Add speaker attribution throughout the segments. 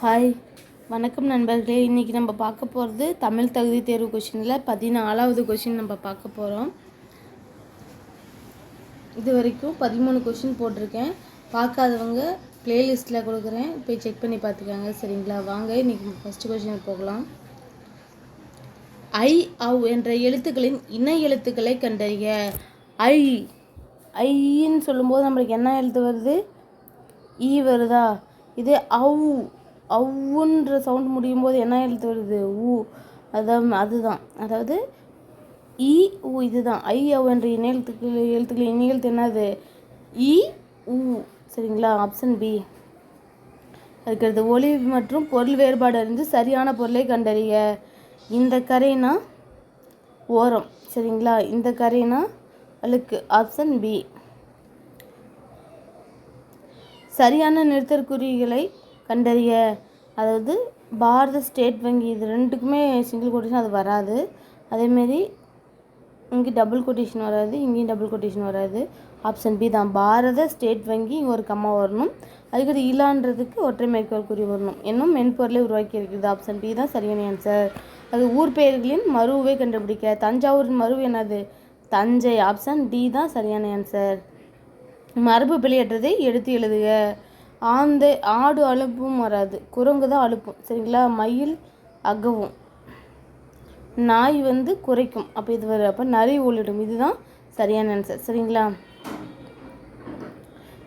Speaker 1: Hi. வணக்கம் நண்பர்களே. இன்றைக்கி நம்ம பார்க்க போகிறது தமிழ் தகுதி தேர்வு கொஷினில் பதினாலாவது கொஷின் நம்ம பார்க்க போகிறோம் இது வரைக்கும் பதிமூணு கொஷின் போட்டிருக்கேன். பார்க்காதவங்க ப்ளேலிஸ்ட்டில் கொடுக்குறேன். போய் செக் பண்ணி பார்த்துக்காங்க. சரிங்களா? வாங்க இன்றைக்கி ஃபஸ்ட்டு கொஷின் போகலாம். ஐ அவ் என்ற எழுத்துக்களின் இணை எழுத்துக்களை கண்டறிய ஐ ஐன்னு சொல்லும்போது நம்மளுக்கு என்ன எழுத்து வருது? ஈ வருதா? இது அவ் அவ்வுன்ற சவுண்ட் முடியும் போது என்ன எழுத்து வருது? ஊ அதான் அதுதான். அதாவது இ ஊ இதுதான். ஐ அவ் என்ற இணை எழுத்துக்கள் எழுத்துக்கள் இணை எழுத்து என்னது? இ ஊ சரிங்களா? ஆப்ஷன் பி அதுக்கடுத்து ஒளி மற்றும் பொருள் வேறுபாடு அறிந்து சரியான பொருளை கண்டறிய இந்த கரைனா ஓரம். சரிங்களா? இந்த கரைனா அழுக்கு. ஆப்ஷன் பி சரியான நிறுத்தற்குறிகளை கண்டறிய அதாவது பாரத ஸ்டேட் வங்கி இது ரெண்டுக்குமே சிங்கிள் கொட்டேஷன் அது வராது. அதேமாரி இங்கே டபுள் கொட்டேஷன் வராது இங்கேயும் டபுள் கொட்டேஷன் வராது. ஆப்ஷன் பி தான். பாரத ஸ்டேட் வங்கி இங்கே ஒரு கம்மா வரணும். அதுக்கடுத்து இலான்றதுக்கு ஒற்றை மேற்கோள் குறி வரணும். இன்னும் மென்பொருளை உருவாக்கி இருக்கிறது. ஆப்ஷன் பி தான் சரியான ஆன்சர் அது ஊர் பெயர்களின் மருவை கண்டுபிடிக்க. தஞ்சாவூரின் மருவு என்னது? தஞ்சை. ஆப்ஷன் டி தான் சரியான ஆன்சர் மரபு பிழையற்றதை எடுத்து எழுதுக. ஆந்தை ஆடு அழுப்பும் வராது. குரங்கு தான் அழுப்பும். சரிங்களா? மயில் அகவும். நாய் வந்து குறைக்கும். அப்போ இது வரும் அப்போ நரி உள்ளிடும் இதுதான் சரியான ஆன்சர் சரிங்களா?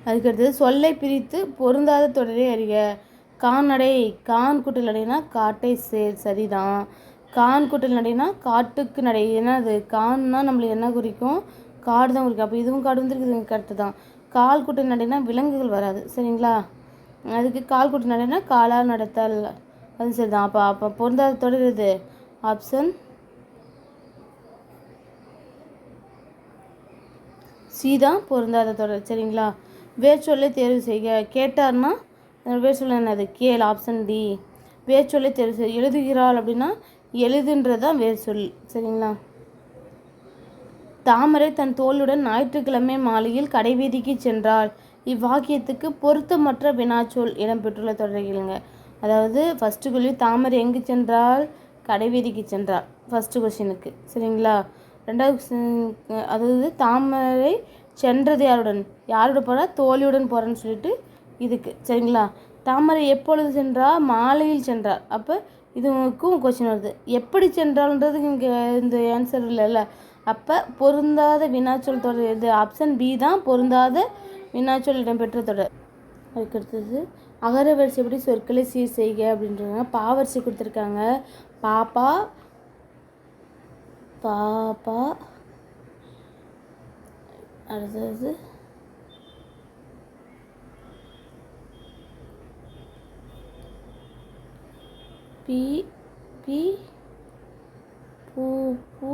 Speaker 1: அதுக்கடுத்தது சொல்லை பிரித்து பொருந்தாத தொடரை அறிக. கால்நடை கான் குட்டல் நடைனா காட்டை சேர். சரிதான். கான் குட்டல் நடைனா காட்டுக்கு நடை. ஏன்னா அது கான்னா நம்மளுக்கு என்ன குறிக்கும்? காடு தான் குறிக்கும். அப்போ இதுவும் காடு வந்துருக்கு இதுவும் கரெக்டு தான். கால் குட்டை நடைனா விலங்குகள் வராது சரிங்களா? அதுக்கு கால் குட்டை நடைனா காலால் நடத்தல். அது சரிதான். அப்போ அப்போ பொருந்தாத தொடர் இது ஆப்ஷன் சி தான் பொருந்தாத தொடர் சரிங்களா? வேர்ச்சொல்லை தேர்வு செய்க. கேட்டார்னா வேர்ச்சொல் என்னது கேள் ஆப்ஷன் டி வேர்ச்சொல்லை தேர்வு செய். எழுதுகிறாள் அப்படின்னா எழுதுன்றது தான் வேர்ச்சொல் சரிங்களா? தாமரை தன் தோளுடன் ஞாயிற்றுக்கிழமை மாலையில் கடைவீதிக்கு சென்றாள். இவ்வாக்கியத்துக்கு பொருத்தமற்ற வினாச்சொல் இடம்பெற்றுள்ள தொடர்கிறங்க அதாவது ஃபஸ்ட்டு கேள்வி தாமரை எங்கு சென்றால்? கடைவீதிக்கு சென்றாள். ஃபஸ்ட்டு கொஷினுக்கு சரிங்களா? ரெண்டாவது அதாவது தாமரை சென்றது யாருடன்? யாரோட போகிறா தோழியுடன் போகிறேன்னு சொல்லிட்டு இதுக்கு. சரிங்களா? தாமரை எப்பொழுது சென்றா? மாலையில் சென்றார் அப்போ இதுக்கும் கொஸ்டின் வருது. எப்படி சென்றால்ன்றதுக்கு இங்கே இந்த ஆன்சர் இல்லைல்ல. அப்போ பொருந்தாத வினாச்சொல் தொடர் இது ஆப்ஷன் பி தான் பொருந்தாத வினாச்சொல் இடம்பெற்ற தொடர். அதுக்கடுத்தது அகர வரிசைப்படி சொற்களை சீர் செய்க அப்படின்றாங்க பாவரிசை கொடுத்துருக்காங்க. பாப்பா பாப்பா. அடுத்தது பி பி பூ பூ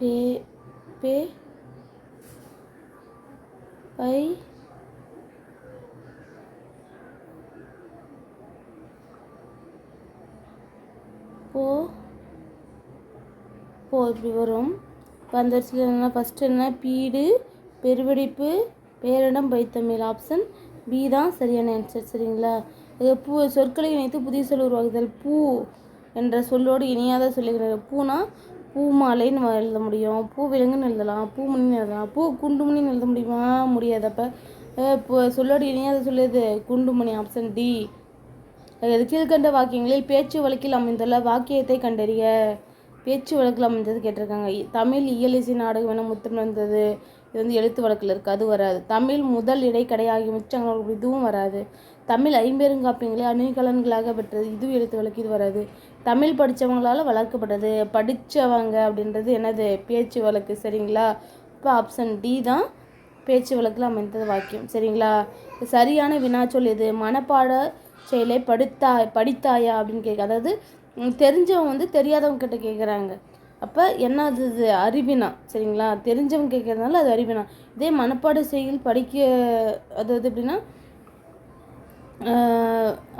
Speaker 1: பே பே பை போ போ இப்படி வரும். இப்போ அந்த வரிசையில் என்ன ஃபஸ்ட்டு என்ன பீடு பெருவெடிப்பு பேரிடம் பைத்தமிழ் ஆப்ஷன் பி தான் சரியான ஆன்சர் சரிங்களா? இது பூ சொற்களை இணைத்து புதிய சொல் உருவாக்குதல் பூ என்ற சொல்லோடு இணையாத சொல்லுகிறது. பூனா பூ மாலைன்னு எழுத முடியும். பூ விலங்குன்னு எழுதலாம். பூ மணின்னு எழுதலாம். பூ குண்டுமணின்னு எழுத முடியுமா? முடியாது. அப்போ இப்போ சொல்லோடு இணையாத சொல்லுது குண்டுமணி ஆப்ஷன் டி அது கீழ்கண்ட வாக்கியங்களில் பேச்சு வழக்கில் அமைந்துள்ள வாக்கியத்தை கண்டறிய. பேச்சு வழக்கில் அமைந்தது கேட்டிருக்காங்க. இ- தமிழ் இயல் இசை நாடகம் என முத்தம் வந்தது. இது வந்து எழுத்து வழக்கில் இருக்குது அது வராது. தமிழ் முதல் இடைக்கடை ஆகிய மிச்சங்கள் இதுவும் வராது. தமிழ் ஐம்பெருங்காப்பியங்களை அணிகலன்களாக பெற்றது. இதுவும் எழுத்து வழக்கு. இது வராது. தமிழ் படித்தவங்களால் வளர்க்கப்பட்டது. படித்தவங்க அப்படின்றது என்னது? பேச்சு வழக்கு. சரிங்களா? இப்போ ஆப்ஷன் டி தான் பேச்சு வழக்கில் அமைந்தது வாக்கியம். சரிங்களா? சரியான வினாச்சொல் எது? மனப்பாட செயலை படுத்தா படித்தாயா அப்படின்னு கேட்க அதாவது தெரிஞ்சவங்க வந்து தெரியாதவங்க கிட்ட கேட்குறாங்க அப்போ என்ன அது இது அறிவினா சரிங்களா? தெரிஞ்சவங்க கேட்கறதுனால அது அறிவினா. இதே மனப்பாட செயல் படிக்க அதாவது எப்படின்னா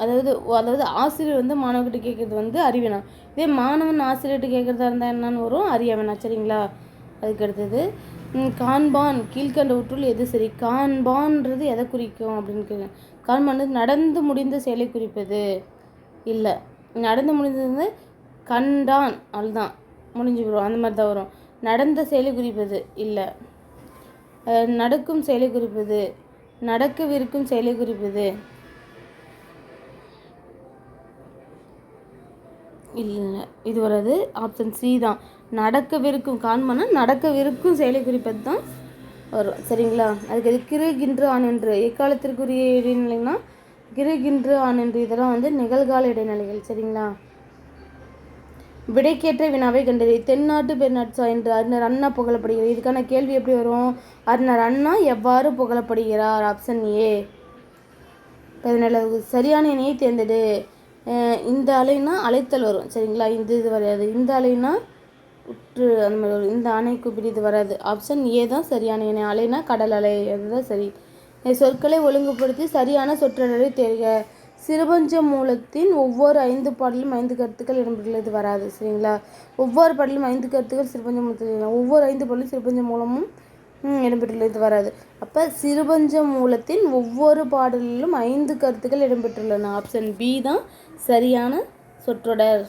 Speaker 1: அதாவது அதாவது ஆசிரியர் வந்து மாணவர்கிட்ட கேட்குறது வந்து அறிவினா. இதே மாணவன் ஆசிரியர்கிட்ட கேட்குறதா இருந்தால் என்னன்னு வரும்? அறியவேனா சரிங்களா? அதுக்கு அடுத்தது ம், காண்பான் கீழ்கண்டவற்றுள் எது சரி? காண்பான்றது எதை குறிக்கும் அப்படின்னு கேட்குறேன் கான்பான் நடந்து முடிந்த செயலை குறிப்பது. இல்லை. நடந்து முடிந்தது கண்டான் அதுதான் முடிஞ்சு வரும் அந்த மாதிரி தான் வரும். நடந்த செயலை குறிப்பது இல்லை. நடக்கும் செயலை குறிப்பது நடக்கவிருக்கும் செயலை குறிப்பது இல்லை. இது வராது ஆப்ஷன் சி தான். நடக்கவிருக்கும் காண்பனா நடக்கவிருக்கும் செயலை குறிப்பது தான் வரும். சரிங்களா? அதுக்கு அது ஆண் என்று. எக்காலத்திற்குரிய இடைநிலைனா கிருகின்று ஆனென்று இதெல்லாம் வந்து நிகழ்கால இடைநிலைகள் சரிங்களா? விடைக்கேற்ற வினாவை கண்டது. தென்னாட்டு பெருநாட்சா என்று அறிஞர் அண்ணா புகழப்படுகிறார் இதுக்கான கேள்வி எப்படி வரும்? அறிஞர் அண்ணா எவ்வாறு புகழப்படுகிறார்? Option A. பதினேழு சரியான இணையை தேர்ந்தெடு. இந்த அலைனா அலைத்தல் வரும் சரிங்களா? இந்த இது வராது. இந்த அலைனா உற்று அந்த மாதிரி வரும். இந்த அணைக்கு இப்படி இது வராது. ஆப்ஷன் ஏ தான் சரியான இணை. அலைனா கடல் அலை. அதுதான் சரி. சொற்களை ஒழுங்குபடுத்தி சரியான சொற்றொடரை தேர்க. சிறுபஞ்ச மூலத்தின் ஒவ்வொரு ஐந்து பாடலும் ஐந்து கருத்துக்கள் இடம்பெற்றுள்ளது. வராது சரிங்களா? ஒவ்வொரு பாடலும் ஐந்து கருத்துக்கள் சிறுபஞ்ச மூலத்தில் ஒவ்வொரு ஐந்து பாடலும் சிறுபஞ்ச மூலமும் இடம்பெற்றுள்ளது. இது வராது. அப்போ சிறுபஞ்ச மூலத்தின் ஒவ்வொரு பாடலிலும் ஐந்து கருத்துக்கள் இடம்பெற்றுள்ளன. ஆப்ஷன் பி தான் சரியான சொற்றொடர்.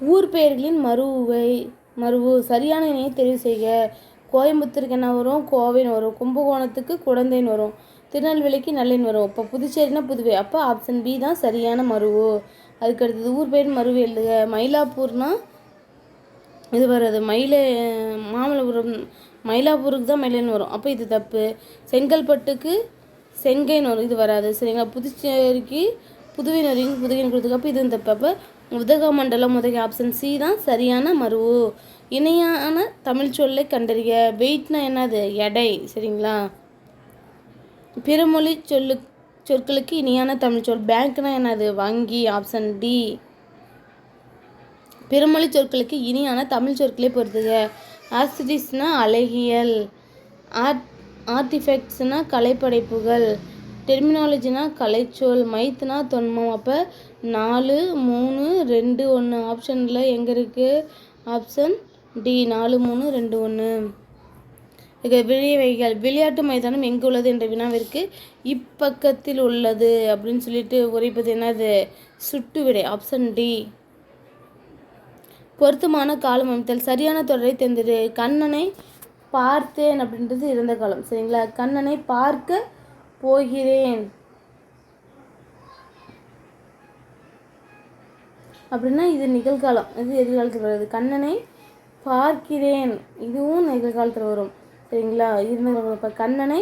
Speaker 1: ஊர் பெயர்களின் மறுவை மறுவு சரியான இணையை தெரிவு செய்க. கோயம்புத்தூருக்கு என்ன வரும்? கோவைன்னு வரும். கும்பகோணத்துக்கு குழந்தைன்னு வரும். திருநெல்வேலிக்கு நல்லைன்னு வரும். இப்போ புதுச்சேரினா புதுவை. அப்போ ஆப்ஷன் பி தான் சரியான மருவு. அதுக்கு அடுத்தது ஊர் பேர் மருவு எழுதுக. மயிலாப்பூர்னா இது வராது மயிலை மாமல்லபுரம் மயிலாப்பூருக்கு தான் மயிலைன்னு வரும். அப்போ இது தப்பு. செங்கல்பட்டுக்கு செங்கைன்னு வரும். இது வராது. சரிங்களா? புதுச்சேரிக்கு புதுவை வரைக்கும் புதுவைன்னு கொடுத்துக்கப்போ இது இதுவும் தப்பு. அப்போ உதகமண்டலம் உதகை ஆப்ஷன் சி தான் சரியான மருவு. இணையான தமிழ் சொல்லை கண்டறிய வெயிட்னா என்னது? எடை. சரிங்களா? பிறமொழி சொல்லு சொற்களுக்கு இணையான தமிழ் சொல். பேங்க்னா என்னது? வங்கி ஆப்ஷன் டி. பிறமொழி சொற்களுக்கு இனியான தமிழ் சொற்களை பொறுத்துக ஆஸ்திடிஸ்னா அழகியல் ஆர்ட் ஆர்டிஃபெக்ட்ஸ்னா கலைப்படைப்புகள் டெர்மினாலஜினா கலைச்சொல் மைத்னா தொன்மம். அப்போ நாலு மூணு ரெண்டு ஒன்று ஆப்ஷனில் எங்கே இருக்குது ஆப்ஷன் டி நாலு மூணு ரெண்டு ஒன்று இது விளைவைகள் விளையாட்டு மைதானம் எங்கே உள்ளது என்ற வினாவிற்கு இப்பக்கத்தில் உள்ளது அப்படின்னு சொல்லிட்டு உரைப்பது என்னது? சுட்டு விடை ஆப்ஷன் டி பொருத்தமான காலம் அமைத்தல் சரியான தொடரை தேர்ந்தெடு. கண்ணனை பார்த்தேன் அப்படின்றது இறந்த காலம் சரிங்களா? கண்ணனை பார்க்க போகிறேன். அப்படின்னா இது நிகழ்காலம் இது எதிர்காலத்தில் வருது. கண்ணனை பார்க்கிறேன். இதுவும் நிகழ்காலத்தில் வரும். சரிங்களா? இருந்தாலும் இப்போ கண்ணனை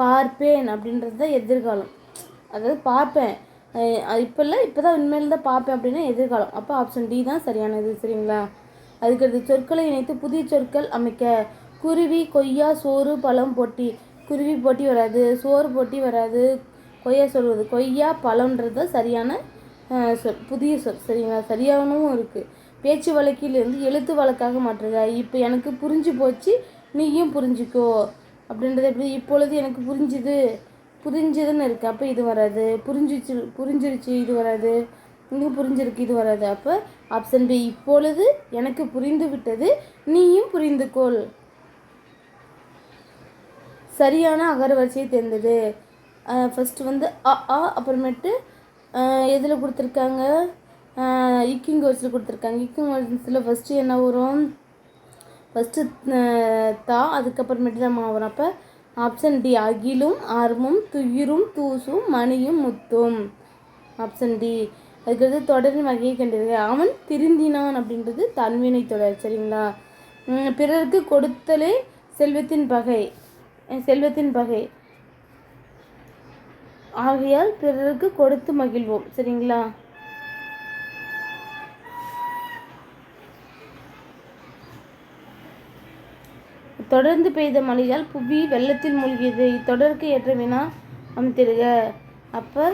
Speaker 1: பார்ப்பேன் அப்படின்றது தான் எதிர்காலம். அதாவது பார்ப்பேன். இப்போ இல்லை இப்போ தான் உண்மையில் தான் பார்ப்பேன் அப்படின்னா எதிர்காலம். அப்போ ஆப்ஷன் டி தான் சரியானது சரிங்களா? அதுக்கடுத்து சொற்களை இணைத்து புதிய சொற்கள் அமைக்க. குருவி கொய்யா சோறு பழம் பொட்டி. குருவி போட்டி வராது. சோறு போட்டி வராது. கொய்யா சொல்வது கொய்யா பழம்ன்றது தான் சரியான சொல் புதிய சொல். சரிங்களா? சரியானவும் இருக்குது பேச்சு வழக்கிலிருந்து எழுத்து வழக்காக மாற்றுக இப்போ எனக்கு புரிஞ்சு போச்சு நீயும் புரிஞ்சுக்கோ. அப்படின்றது எப்படி? இப்பொழுது எனக்கு புரிஞ்சுது. புரிஞ்சுதுன்னு இருக்குது அப்போ இது வராது. புரிஞ்சிச்சு புரிஞ்சிருச்சு இது வராது. இன்னும் புரிஞ்சிருக்கு இது வராது. அப்போ ஆப்ஷன் பி இப்பொழுது எனக்கு புரிந்து விட்டது. நீயும் புரிந்துகொள். சரியான அகரவரிசையை தேர்ந்தது ஃபஸ்ட்டு வந்து அ ஆ அப்புறமேட்டு எதில் கொடுத்துருக்காங்க? இக்கிங் வேர்ட்ஸில் கொடுத்துருக்காங்க. இக்கிங் வேர்ட்ஸில் ஃபஸ்ட்டு என்ன வரும்? ஃபஸ்ட்டு தா அதுக்கப்புறமேட்டு தான் மா வரும். அப்போ ஆப்ஷன் டி அகிலும் அருமும் துயிரும் தூசும் மணியும் முத்தும். ஆப்ஷன் டி அதுக்கடுத்து தொடரின் வகையை கண்டிருக்க அவன் திருந்தினான் அப்படின்றது தன்வினை தொடர் சரிங்களா? பிறருக்கு கொடுத்தலே செல்வத்தின் பகை. செல்வத்தின் பகை. ஆகையால் பிறருக்கு கொடுத்து மகிழ்வோம் சரிங்களா? தொடர்ந்து பெய்த மழையால் புவி வெள்ளத்தில் மூழ்கியது. இத்தொடருக்கு ஏற்ற வினா அமைத்திருக அப்போ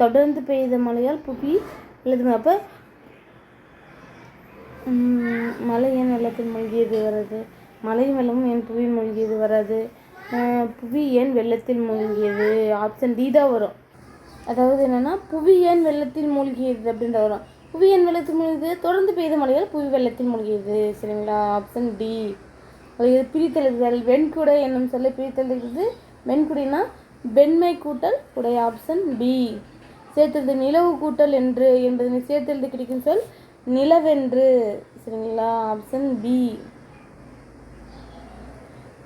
Speaker 1: தொடர்ந்து பெய்த மழையால் புவி எழுதுங்க அப்போ மழை ஏன் வெள்ளத்தில் மூழ்கியது வராது மழையும் வெள்ளமும் ஏன் புவி மூழ்கியது வராது புவி ஏன் வெள்ளத்தில் மூழ்கியது? ஆப்ஷன் டி தான் வரும். அதாவது என்னென்னா புவியன் வெள்ளத்தில் மூழ்கியது அப்படின்ற வரும் புவியன் வெள்ளத்தில் மூழ்கியது? தொடர்ந்து பெய்த மழையால் புவி வெள்ளத்தில் மூழ்கியது. சரிங்களா? ஆப்ஷன் டி அது பிரித்தெழுதுதல். வெண்குடை என்னும் சொல்ல பிரித்தெழுது வெண்குடைனா வெண்மை கூட்டல் உடைய ஆப்ஷன் பி சேர்த்தெழுது நிலவு கூட்டல் என்று என்பது சேர்த்தெழுது கிடைக்கும் சொல் நிலவென்று. சரிங்களா? ஆப்ஷன் பி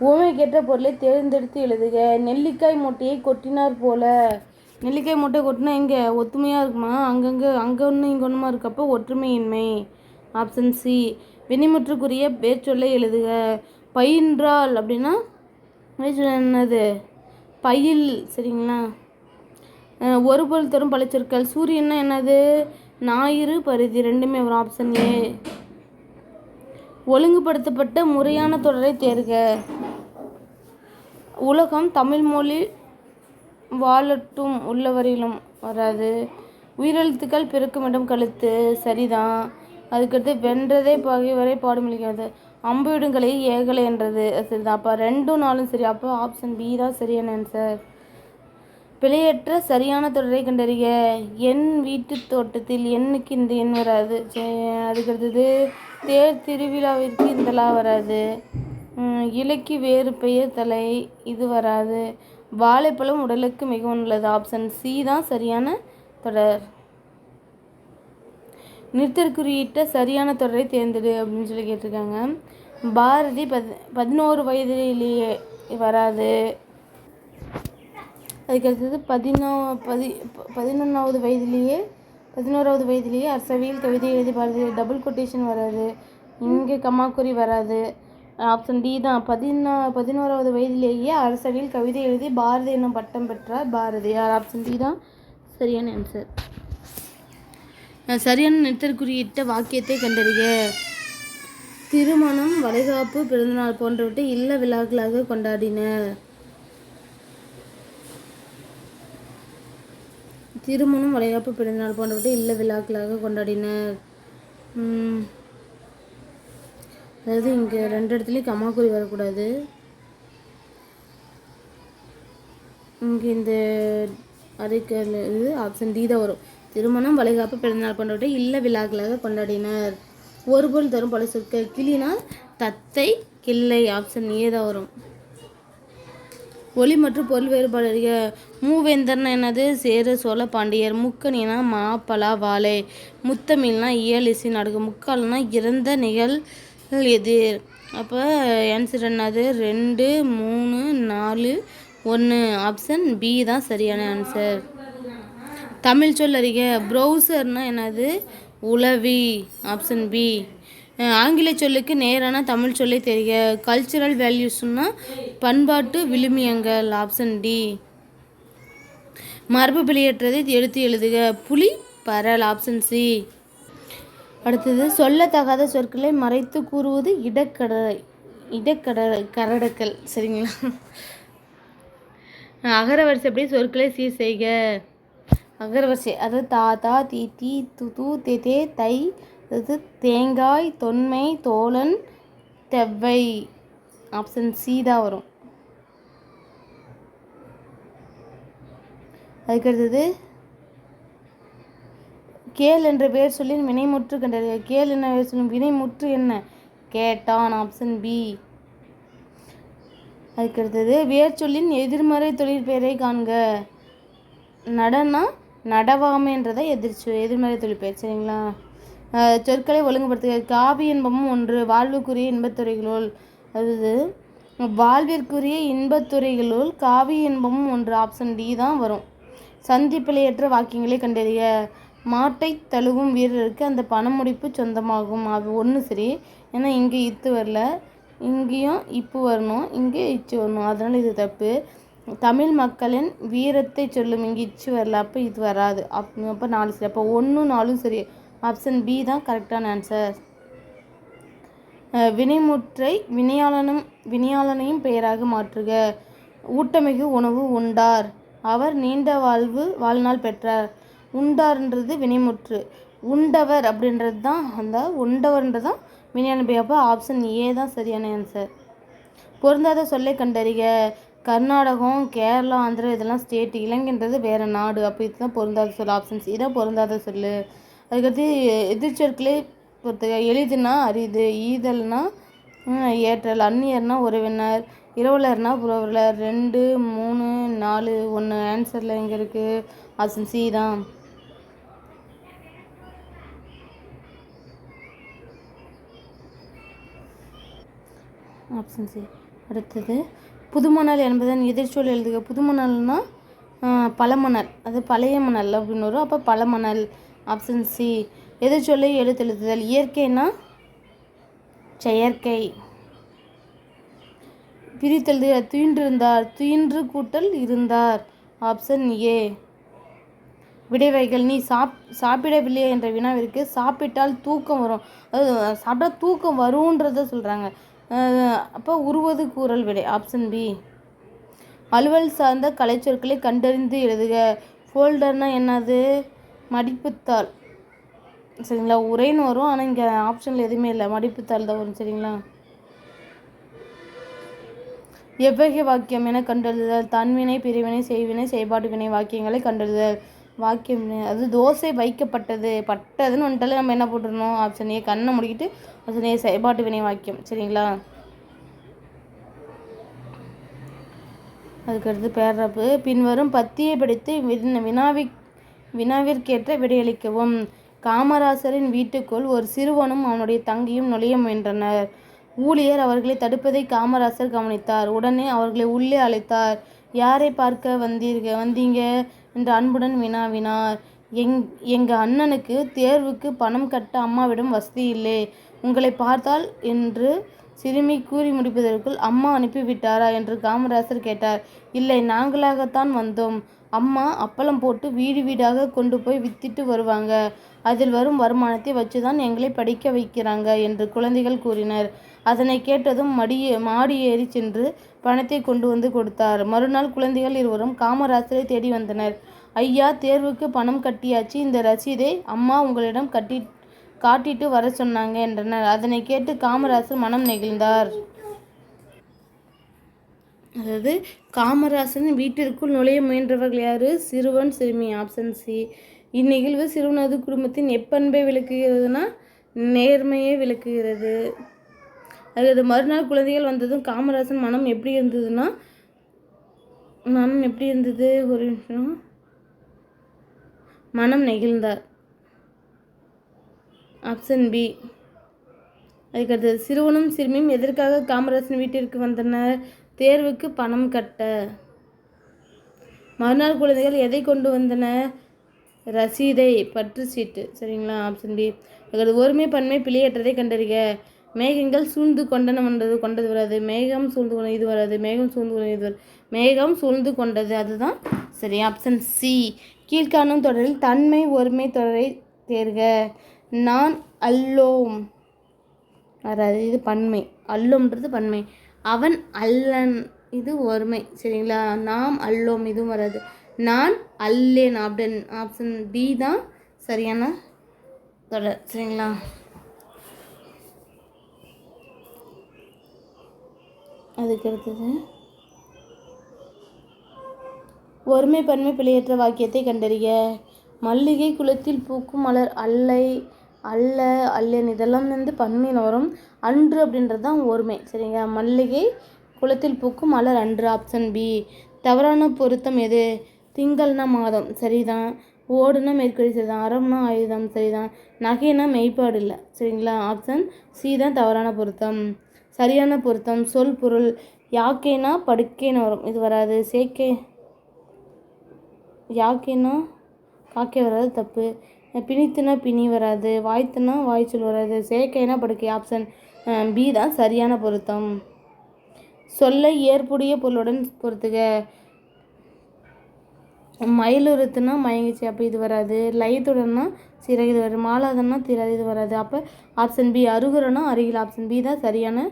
Speaker 1: ஊமைக்கேற்ற பொருளை தேர்ந்தெடுத்து எழுதுக. நெல்லிக்காய் மூட்டையை கொட்டினார் போல. நெல்லிக்காய் மூட்டை கொட்டினா எங்கே? ஒத்துமையாக இருக்குமா? அங்கங்கே அங்கே ஒன்று இங்கே ஒன்றுமா இருக்கப்போ ஒற்றுமையின்மை. ஆப்ஷன் சி வினிமுற்றுக்குரிய பேச்சொல்லை எழுதுக. பயின்றால் அப்படின்னா வேர்ச்சொல் என்னது? பயில் சரிங்களா? ஒரு பொருள் தரும் பழச்சொற்கள் சூரியன்னா என்னது? ஞாயிறு பருதி ரெண்டுமே வரும் ஆப்ஷன் ஏ ஒழுங்குபடுத்தப்பட்ட முறையான தொடரை தேர்க. உலகம் தமிழ் மொழி வாழட்டும் உள்ளவரையிலும் வராது. உயிரெழுத்துக்கள் பிறக்கும் இடம் கழுத்து சரிதான். அதுக்கடுத்து வென்றதே பகைவரை பாடுமளிக்கிறது அம்புவிடுங்களை ஏகலை என்றது சரிதான். அப்போ ரெண்டும் நாளும் சரி. அப்போ ஆப்ஷன் பி தான் சரியான ஆன்சர் பிழையற்ற சரியான தொடரை கண்டறிய என் வீட்டு தோட்டத்தில் எண்ணுக்கு இந்த எண் வராது? அதுக்கடுத்தது தேர் திருவிழாவிற்கு இந்தலா வராது. இலக்கி இலைக்கு வேறு பெயர் தலை இது வராது. வாழைப்பழம் உடலுக்கு மிகவும் நல்லது. ஆப்ஷன் சி தான் சரியான தொடர். நிறுத்தற்குறியிட்ட சரியான தொடரை தேர்ந்தெடு அப்படின்னு சொல்லி கேட்டிருக்காங்க. பாரதி பத் பதினோரு வயதிலேயே வராது. அதுக்கடுத்தது பதினோ பதி பதினொன்றாவது வயதிலேயே பதினோராவது வயதிலேயே அரசவையில் கவிதை எழுதி பாரதி டபுள் கொட்டேஷன் வராது. இங்கே கம்மாக்குறி வராது. ஆப்ஷன் டி தான். பதினா பதினோராவது வயதிலேயே அரசவையில் கவிதை எழுதி பாரதி என்னும் பட்டம் பெற்றார் பாரதியார் ஆப்ஷன் டி தான். சரியான ஆன்சர் சரியான நிறுத்தற்குறியிட்ட வாக்கியத்தை கண்டறிக. திருமணம் வளைகாப்பு பிறந்தநாள் போன்றவற்றை இல்ல விழாக்களாக கொண்டாடினர் திருமணம் வளைகாப்பு பிறந்தநாள் போன்றவற்றை இல்ல விழாக்களாக கொண்டாடினர் உம், அதாவது இங்கே ரெண்டு இடத்துலையும் கம்மாக்குறி வரக்கூடாது. இங்கே இந்த அறிக்கையில் இது ஆப்ஷன் டி தான் வரும். திருமணம் வளைகாப்பு பிறந்தநாள் போன்றவற்றை இல்லை விழாக்களாக கொண்டாடினர். ஒரு பொருள் தரும் பல சொற்கள். கிளினால் தத்தை கிள்ளை ஆப்ஷன் ஏ தான் வரும். ஒளி மற்றும் பொருள் வேறுபாடு அறிக. மூவேந்தர்னா என்னது? சேர சோழ பாண்டியர் முக்கணினா மாப்பலா வாழை. முத்தமிழ்னா இயல் இசை நாடகம். முக்கால்னா இறந்த நிகழ் எதிர் அப்போ ஆன்சர் என்னது? ரெண்டு மூணு நாலு ஒன்று ஆப்ஷன் பி தான் சரியான ஆன்சர் தமிழ் சொல் அறிக. ப்ரௌசர்னா என்னது? உளவி. ஆப்ஷன் பி ஆங்கில சொல்லுக்கு நேரான தமிழ் சொல்லை தெரிய கல்ச்சுரல் வேல்யூஸ்னால் பண்பாட்டு விழுமியங்கள். ஆப்ஷன் டி மரபு பிழையற்றதை எடுத்து எழுதுக. புலி பரல். ஆப்ஷன் சி அடுத்தது சொல்லத்தகாத சொற்களை மறைத்து கூறுவது இடக்கடலை இடக்கட கரடக்கல். சரிங்களா? அகரவரிசை எப்படி சொற்களை சீர் செய்க. அகரவரிசை. அதாவது தாத்தா தீத்தி தி தி து தே தே தை அது தேங்காய் தொன்மை தோழன் தெவ்வை. ஆப்ஷன் சி தான் வரும். அதுக்கடுத்தது கேள் என்ற பெயர் சொல்லின் வினைமுற்று கண்டறிய கேள் என்ன பெயர் சொல்லும்? வினைமுற்று என்ன? கேட்டான் ஆப்ஷன் பி. அதுக்கடுத்தது வேர் சொல்லின் எதிர்மறை தொழிற்பெயரை காண்க. நடனா நடவாமைன்றதை எதிர்ச்சு. எதிர்மறை தொழிற்பெயர் சரிங்களா? சொற்களை ஒழுங்குபடுத்துக. காவி இன்பமும் ஒன்று வாழ்வுக்குரிய இன்பத்துறைகளுள். அதாவது வாழ்விற்குரிய இன்பத்துறைகளுள் காவி இன்பமும் ஒன்று ஆப்ஷன் டி தான் வரும். சந்திப்பிலையற்ற வாக்கியங்களை கண்டறிய மாட்டை தழுவும் வீரருக்கு அந்த பணமுடிப்பு சொந்தமாகும். அது ஒன்று சரி. ஏன்னா இங்கே இத்து வரல. இங்கேயும் இப்பு வரணும். இங்கே இச்சு வரணும். அதனால் இது தப்பு. தமிழ் மக்களின் வீரத்தை சொல்லும் இங்கே இச்சு வரல. அப்போ இது வராது. அப் அப்போ நாலு சரி. அப்போ ஒன்றும் நாலும் சரி. ஆப்ஷன் பி தான் கரெக்டான ஆன்சர். வினைமுற்றை வினையாளனும் வினையாளனையும் பெயராக மாற்றுக. ஊட்டமிகு உணவு உண்டார். அவர் நீண்ட வாழ்வு வாழ்நாள் பெற்றார். உண்டார்ன்றது வினைமுற்று. உண்டவர் அப்படின்றது தான் அந்த உண்டவர்ன்றது தான் வினையான பெயர் அப்போ ஆப்ஷன் ஏ தான் சரியான ஆன்சர் பொருந்தாத சொல்லை கண்டறிக. கர்நாடகம் கேரளா ஆந்திரா இதெல்லாம் ஸ்டேட் இலங்கைன்றது வேறு நாடு. அப்போ இதுதான் பொருந்தாத சொல் ஆப்ஷன் சி தான் பொருந்தாத சொல் அதுக்கடுத்து எதிர்ச்சொற்களே பொறுத்துக்க எளிதுனா அரிது ஈதல்னா ஏற்றல் அந்நியர்னா உறவினர் இரவலர்னா புறவலர் ரெண்டு மூணு நாலு ஒன்று ஆன்சரில் எங்கே இருக்குது ஆப்ஷன் சி தான். ஆப்ஷன் சி அடுத்தது புதுமணல் என்பதன் எதிர்ச்சொல் எழுதுக. புதுமணல்னா பழமணல். அது பழைய மணல் அப்படின்னு வரும். அப்போ பழமணல் ஆப்ஷன் சி எதிர்ச்சொல்லை எழுத்தெழுத்துதல் இயற்கைனா செயற்கை. பிரித்தெழுது துயின்றிருந்தார் துயின்று கூட்டல் இருந்தார். ஆப்ஷன் ஏ விடைவைகள். நீ சாப் சாப்பிடவில்லையே என்ற வினாவிற்கு சாப்பிட்டால் தூக்கம் வரும். அது சாப்பிட்டா தூக்கம் வரும்ன்றத சொல்கிறாங்க அப்போ உருவது கூறல் விடை ஆப்ஷன் பி அலுவல் சார்ந்த கலைச்சொற்களை கண்டறிந்து எழுதுக. ஃபோல்டர்னால் என்னது? மடிப்புத்தாள். சரிங்களா? உரைன்னு வரும் ஆனால் இங்கே ஆப்ஷனில் எதுவுமே இல்லை. மடிப்புத்தாள் தான் வரும் சரிங்களா? எவ்வகை வாக்கியம் என கண்டறிதல். தன்வினை பிரிவினை செய்வினை செயல்பாட்டு வினை வாக்கியங்களை கண்டறிதல். வாக்கியம் அது தோசை வைக்கப்பட்டது பட்டதுன்னு வந்துட்டாலே நம்ம என்ன போட்டுருணும் ஆப்ஷன் ஏ கண்ணை முடிக்கிட்டு ஆப்ஷன் ஏ செயல்பாட்டு வினை வாக்கியம். சரிங்களா? அதுக்கடுத்து பேரப்பு பின்வரும் பத்தியை படித்து வினாவி வினாவிற்கேற்ற விடையளிக்கவும். காமராசரின் வீட்டுக்குள் ஒரு சிறுவனும் அவனுடைய தங்கையும் நுழைய முயன்றனர். ஊழியர் அவர்களை தடுப்பதை காமராசர் கவனித்தார். உடனே அவர்களை உள்ளே அழைத்தார். யாரை பார்க்க வந்தீர்க வந்தீங்க? என்று அன்புடன் வினாவினார். எங் எங்கள் அண்ணனுக்கு தேர்வுக்கு பணம் கட்ட அம்மாவிடம் வசதி இல்லை. உங்களை பார்த்தால் என்று சிறுமி கூறி முடிப்பதற்குள் அம்மா அனுப்பிவிட்டாரா என்று காமராசர் கேட்டார். இல்லை நாங்களாகத்தான் வந்தோம். அம்மா அப்பளம் போட்டு வீடு வீடாக கொண்டு போய் வித்திட்டு வருவாங்க. அதில் வரும் வருமானத்தை வச்சு தான் எங்களை படிக்க வைக்கிறாங்க என்று குழந்தைகள் கூறினர். அதனை கேட்டதும் மடியே மாடி ஏறி சென்று பணத்தை கொண்டு வந்து கொடுத்தார். மறுநாள் குழந்தைகள் இருவரும் காமராசரை தேடி வந்தனர். ஐயா தேர்வுக்கு பணம் கட்டியாச்சு. இந்த ரசீதை அம்மா உங்களிடம் கட்டி காட்டிட்டு வர சொன்னாங்க என்றனர். அதனை கேட்டு காமராசர் மனம் நெகிழ்ந்தார். அதாவது காமராசன் வீட்டிற்குள் நுழைய முயன்றவர்கள் யாரு? சிறுவன் சிறுமி ஆப்ஷன் சி இந்நிகழ்வு சிறுவனது குடும்பத்தின் எப்பண்பை விளக்குகிறதுனா நேர்மையை விளக்குகிறது. அதாவது மறுநாள் குழந்தைகள் வந்ததும் காமராசன் மனம் எப்படி இருந்ததுன்னா மனம் எப்படி இருந்தது? ஒரு நிமிஷம். மனம் நெகிழ்ந்தார். ஆப்ஷன் பி அதுக்கடுத்து சிறுவனும் சிறுமியும் எதற்காக காமராசன் வீட்டிற்கு வந்தனர்? தேர்வுக்கு பணம் கட்ட. மறுநாள் குழந்தைகள் எதை கொண்டு வந்தன ரசீதை பற்று சீட்டு. சரிங்களா? ஆப்ஷன் பி அதுக்கடுத்து ஒருமை பன்மை பிழையற்றதை கண்டறிக. மேகங்கள் சூழ்ந்து கொண்டன வந்தது கொண்டது வராது. மேகம் சூழ்ந்து கொண்ட இது வராது. மேகம் சூழ்ந்து கொண்டது இது வராது. மேகம் சூழ்ந்து கொண்டது அதுதான் சரி ஆப்ஷன் சி கீழ்காணும் தொடரில் தன்மை ஒருமை தொடரை தேர்க. நான் அல்லோம். வராது இது பன்மை. அல்லோம்ன்றது பன்மை. அவன் அல்லன் இது ஒருமை. சரிங்களா? நாம் அல்லோம் இதுவும் வராது. நான் அல்லேன் ஆப்டன் ஆப்ஷன் டி தான் சரியான தொடர். சரிங்களா? அதுக்கு அடுத்தது ஒருமை பன்மை பிழையற்ற வாக்கியத்தை கண்டறிய. மல்லிகை குளத்தில் பூக்கும் மலர் அல்லை அல்ல அல்லன் இதெல்லாம் வந்து பன்மையில் வரும் அன்று அப்படின்றது தான் ஒருமை. சரிங்க மல்லிகை குளத்தில் பூக்கும் மலர் அன்று ஆப்ஷன் பி தவறான பொருத்தம் எது? திங்கள்னா மாதம். சரிதான். ஓடுனா மேற்கொழி சரிதான். அறம்னா ஆயுதம் சரிதான். நகைனா மெய்ப்பாடு இல்லை. சரிங்களா? ஆப்ஷன் சி தான் தவறான பொருத்தம். சரியான பொருத்தம் சொல் பொருள் யாக்கேனா படுக்கேன்னு வரும். இது வராது. சேக்கே யாக்கேனா காக்கே வராது தப்பு. பிணித்துனா பிணி வராது. வாய்த்துனா வாய்ச்சொல் வராது. சேர்க்கைனா படுக்கை ஆப்ஷன் பி தான் சரியான பொருத்தம். சொல்லை ஏற்புடைய பொருளுடன் பொறுத்துக மயிலுறுத்துனா மயங்கிச்சு. அப்போ இது வராது. லயத்துடன்னா சிறகு இது வரும். மாலாதன்னா திராது இது வராது. அப்போ ஆப்ஷன் பி அருகுறனா அருகில். ஆப்ஷன் பி தான் சரியான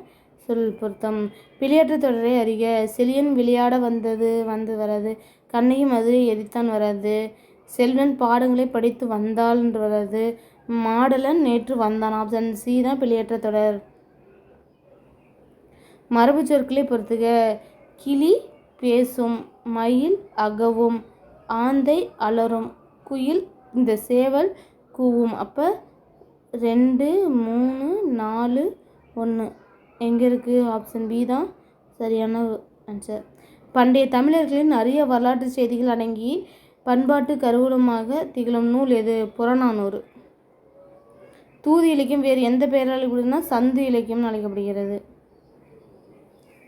Speaker 1: சொல் பொருத்தம். பிழையற்ற தொடரை அறிக. செலியன் விளையாட வந்தது வந்து வராது. கண்ணையும் மதுரை எரித்தான் வராது. செல்வன் பாடங்களை படித்து வந்தாள் என்று வராது. மாடலன் நேற்று வந்தான். ஆப்ஷன் சி தான் பிழையற்ற தொடர். மரபு சொற்களை பொறுத்துக. கிளி பேசும் மயில் அகவும் ஆந்தை அலறும் குயில் இந்த சேவல் கூவும். அப்போ ரெண்டு மூணு நாலு ஒன்று எங்கே இருக்குது ஆப்ஷன் பி தான் சரியான ஆன்சர் பண்டைய தமிழர்களின் அரிய வரலாற்று செய்திகள் அடங்கி பண்பாட்டு கருவூலமாக திகழும் நூல் எது? புறநானூறு. தூது இலக்கியம் வேறு எந்த பெயரால் அழைக்கப்படுதுன்னா சந்து இலக்கியம்னு அழைக்கப்படுகிறது.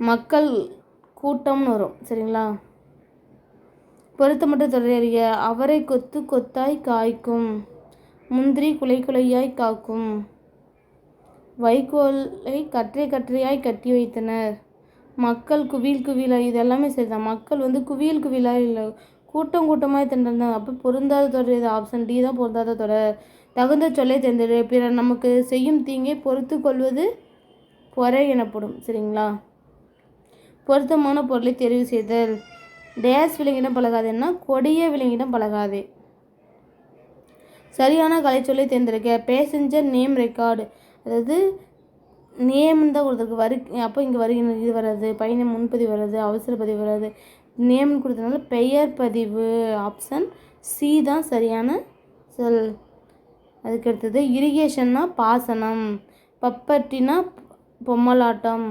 Speaker 1: மக்கள் கூட்டம்னு வரும் சரிங்களா? பொருத்தமற்ற தொடரிய அவரை கொத்து கொத்தாய் காய்க்கும். முந்திரி குலை குலையாய் காக்கும். வைக்கோலை கற்றை கற்றையாய் கட்டி வைத்தனர். மக்கள் குவியல் குவியலாக இது எல்லாமே சரிதான். மக்கள் வந்து குவியல் குவியலாக இல்லை கூட்டம் கூட்டமாக தின்றாங்க அப்போ பொருந்தாத தொடர் இது ஆப்ஷன் டி தான் பொருந்தாத தொடர். தகுந்த சொல்லை தேர்ந்தெடு. பிறர் நமக்கு செய்யும் தீங்கை பொறுத்து கொள்வது பொறை எனப்படும். சரிங்களா? பொருத்தமான பொருளை தெரிவு செய்தல். டேஸ் விலங்கிடம் பழகாதேன்னா கொடிய விலங்கிடம் பழகாதே. சரியான கலைச்சொல்லை தேர்ந்தெடுக்க பேசஞ்சர் நேம் ரெக்கார்டு. அதாவது நேம் தான் கொடுத்துருக்கு. வரு அப்போ இங்கே வருகின்ற இது வர்றது பயணம் முன்பதிவு வர்றது அவசர பதிவு வர்றது நேம்னு கொடுத்ததுனால பெயர் பதிவு ஆப்ஷன் சி தான் சரியான சொல். அதுக்கு அடுத்தது இரிகேஷன்னா பாசனம் பப்பட்டினா பொம்மலாட்டம்.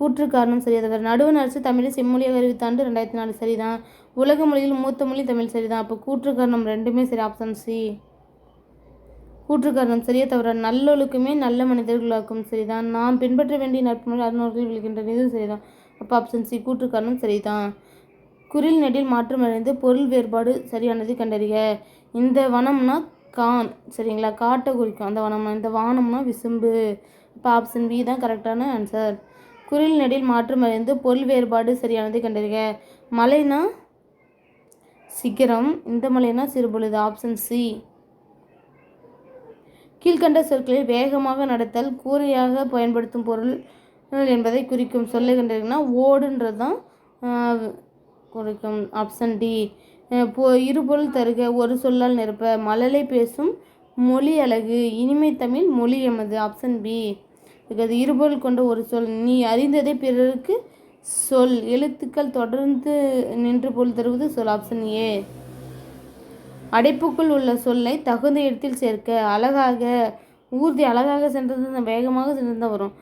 Speaker 1: கூற்று காரணம் சரியாதவர். நடுவண் அரசு தமிழை செம்மொழியாக அறிவித்தாண்டு ரெண்டாயிரத்தி நாலு. சரிதான். உலக மொழியில் மூத்த மொழி தமிழ் சரிதான். அப்போ கூற்று காரணம் ரெண்டுமே சரி. ஆப்ஷன் சி கூற்று காரணம் சரியா தவிர நல்லொழுக்குமே நல்ல மனிதர்களாக்கும் சரிதான். நாம் பின்பற்ற வேண்டிய நட்புமுறை அறுநூறுகள் விழுகின்றன. இதுவும் சரிதான். அப்போ ஆப்ஷன் சி கூற்று காரணம் சரிதான். குரில் நெடில் மாற்றம் அடைந்து பொருள் வேறுபாடு சரியானதை கண்டறிக. இந்த வனம்னா கான். சரிங்களா? காட்டை குறிக்கும். அந்த வனம்னா இந்த வானம்னா விசும்பு. இப்போ ஆப்ஷன் பி தான் கரெக்டான ஆன்சர் குரில் நெடில் மாற்றம் அடைந்து பொருள் வேறுபாடு சரியானதை கண்டறிக. மலைனா சிகரம் இந்த மலைனா சிறுபொழுது ஆப்ஷன் சி கீழ்கண்ட சொற்களில் வேகமாக நடத்தல் கூரையாக பயன்படுத்தும் பொருள் என்பதை குறிக்கும் சொல்லை கண்டறிங்கன்னா ஓடுன்றது தான் குறிக்கும் ஆப்ஷன் டி பொ இருபொருள் தருக ஒரு சொல்லால் நிரப்ப மலலை பேசும் மொழி அழகு இனிமை தமிழ் மொழி எமது ஆப்ஷன் பி இருக்கிறது இருபொருள் கொண்ட ஒரு சொல் நீ அறிந்ததை பிறருக்கு சொல் எழுத்துக்கள் தொடர்ந்து நின்று பொருள் தருவது சொல் ஆப்ஷன் ஏ. அடைப்புக்குள் உள்ள சொல்லை தகுந்த இடத்தில் சேர்க்க அழகாக ஊர்தி அழகாக சென்றது வேகமாக சென்றது தான் வரும்.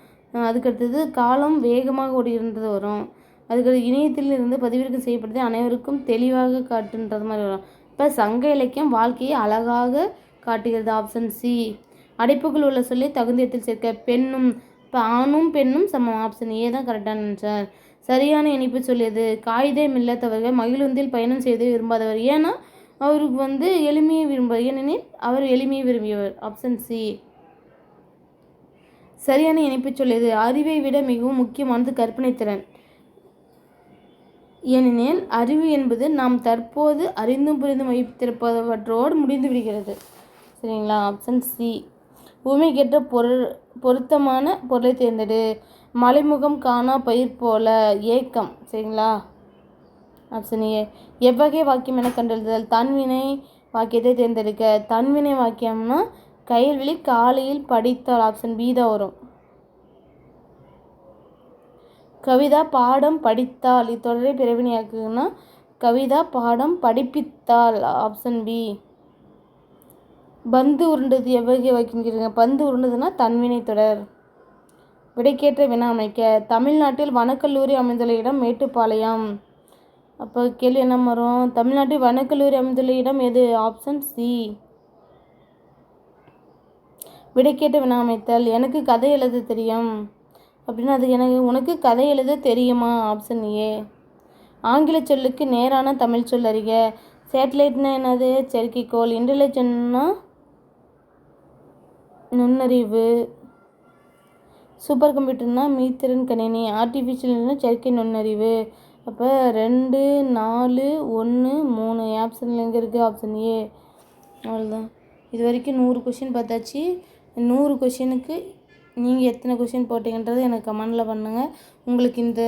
Speaker 1: அதுக்கடுத்தது காலம் வேகமாக ஓடுகின்றது வரும். அதுக்கடுத்து இணையத்தில் இருந்து பதிவிறக்கம் செய்யப்படுது அனைவருக்கும் தெளிவாக காட்டுன்றது மாதிரி வரும். இப்போ சங்க இலக்கியம் வாழ்க்கையை அழகாக காட்டுகிறது ஆப்ஷன் சி. அடைப்புகள் உள்ள சொல்லை தகுந்த இடத்தில் சேர்க்க பெண்ணும் இப்போ ஆணும் பெண்ணும் சமம். ஆப்ஷன் ஏ தான் கரெக்டான ஆன்சர் சரியான இனிப்பு சொல்லியது. காகிதம் இல்லாதவர்கள் மகிழுந்தில் பயணம் செய்து விரும்பாதவர். ஏன்னா அவருக்கு வந்து எளிமையை விரும்புவார். ஏனெனில் அவர் எளிமையை விரும்பியவர். ஆப்ஷன் சி சரியான இணைப்பு சொல்லியது. அறிவை விட மிகவும் முக்கியமானது கற்பனை திறன். ஏனெனில் அறிவு என்பது நாம் தற்போது அறிந்தும் புரிந்தும் வைத்திருப்பவற்றோடு முடிந்து விடுகிறது. சரிங்களா? ஆப்ஷன் சி பூமிக்கேற்ற பொருள் பொருத்தமான பொருளை தேர்ந்தெடு. மலைமுகம் காணா பயிர் போல ஏக்கம் சரிங்களா? ஆப்ஷன் ஏ எவ்வகை வாக்கியம் என கண்டறிதல். தன்வினை வாக்கியத்தை தேர்ந்தெடுக்க. தன்வினை வாக்கியம்னா கைல்வெளி காலையில் படித்தால் ஆப்ஷன் பி தான் வரும். கவிதா பாடம் படித்தால் இத்தொடரை பிறவினையாக்குன்னா கவிதா பாடம் படிப்பித்தால் ஆப்ஷன் பி பந்து உருண்டது எவ்வகை வாக்கியங்கிறீங்க பந்து உருண்டதுன்னா தன்வினை தொடர். விடைக்கேற்ற வினா அமைக்க. தமிழ்நாட்டில் வனக்கல்லூரி அமைந்துள்ள இடம் மேட்டுப்பாளையம். அப்போ கேள்வி என்ன வரும்? தமிழ்நாட்டில் வனக்கல்லூரி அமைந்துள்ள இடம் எது? ஆப்ஷன் சி விடைக்கேற்ற வினா அமைத்தல். எனக்கு கதை எழுத தெரியும். அப்படின்னா அது எனக்கு உனக்கு கதை எழுத தெரியுமா? ஆப்ஷன் ஏ ஆங்கில சொல்லுக்கு நேரான தமிழ் சொல் அறிக. சேட்டலைட்னா என்னது? செயற்கைக்கோள். இன்டெலிஜென்ட்னா நுண்ணறிவு. சூப்பர் கம்ப்யூட்டர்னால் மீத்திறன் கணினி ஆர்டிஃபிஷியல்னா செயற்கை நுண்ணறிவு. அப்போ ரெண்டு நாலு ஒன்று மூணு. ஆப்ஷனில் எங்கே இருக்குது ஆப்ஷன் ஏ அவ்வளோதான் இது வரைக்கும் நூறு கொஷின் பார்த்தாச்சு. நூறு கொஷினுக்கு நீங்கள் எத்தனை கொஷின் போட்டீங்கன்றது எனக்கு கமெண்டில் பண்ணுங்கள் உங்களுக்கு இந்த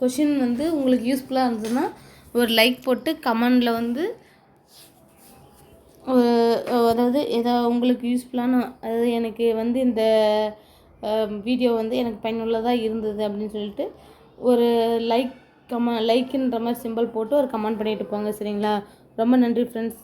Speaker 1: கொஷின் வந்து உங்களுக்கு யூஸ்ஃபுல்லாக இருந்ததுன்னா ஒரு லைக் போட்டு கமெண்டில் வந்து அதாவது ஏதோ உங்களுக்கு யூஸ்ஃபுல்லான அதாவது எனக்கு வந்து இந்த வீடியோ வந்து எனக்கு பயனுள்ளதாக இருந்தது அப்படின்னு சொல்லிட்டு ஒரு லைக் கம லைக்குன்ற மாதிரி சிம்பிள் போட்டு ஒரு கமெண்ட் பண்ணிட்டு போங்க சரிங்களா? ரொம்ப நன்றி ஃப்ரெண்ட்ஸ்